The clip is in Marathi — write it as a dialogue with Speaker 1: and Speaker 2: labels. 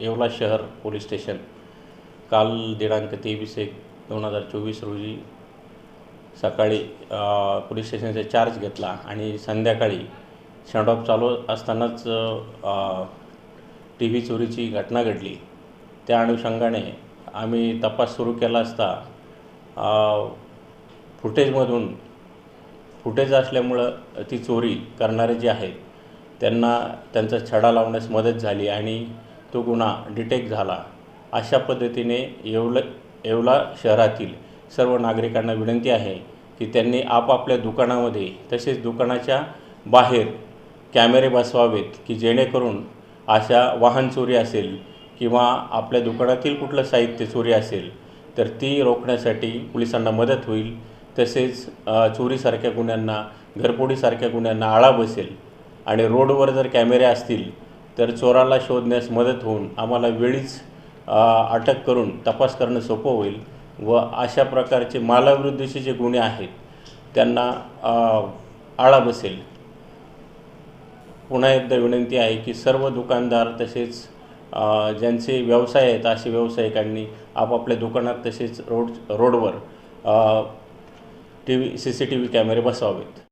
Speaker 1: येवला शहर पोलीस स्टेशन. काल दिनांक तेवीस एक दोन हजार चोवीस रोजी सकाळी पोलीस स्टेशनचा चार्ज घेतला आणि संध्याकाळी शँडऑफ चालू असतानाच टी व्ही चोरीची घटना घडली. त्या अनुषंगाने आम्ही तपास सुरू केला असता फुटेजमधून फुटेज असल्यामुळं ती चोरी करणारे जे आहेत त्यांना त्यांचा छडा लावण्यास मदत झाली आणि तो गुन्हा डिटेक्ट झाला. अशा पद्धतीने येवल येवला शहरातील सर्व नागरिकांना विनंती आहे की त्यांनी आपापल्या दुकानामध्ये तसेच दुकानाच्या बाहेर कॅमेरे बसवावेत की जेणेकरून अशा वाहन चोरी असेल किंवा आपल्या दुकानातील कुठलं साहित्य चोरी असेल तर ती रोखण्यासाठी पोलिसांना मदत होईल. तसेच चोरीसारख्या गुन्ह्यांना घरपोडीसारख्या गुन्ह्यांना आळा बसेल. आणि रोडवर जर कॅमेरे असतील तर चोराला शोधण्यास मदत होऊन आम्हाला वेळीच अटक करून तपास करणं सोपं होईल व अशा प्रकारचे मालाविरुद्धचे जे गुन्हे आहेत त्यांना आळा बसेल. पुन्हा एकदा विनंती आहे की सर्व दुकानदार तसेच ज्यांचे व्यवसाय आहेत असे व्यावसायिकांनी आपापल्या दुकानात तसेच रोड रोडवर T V C C T V कॅमेरे बसवावेत.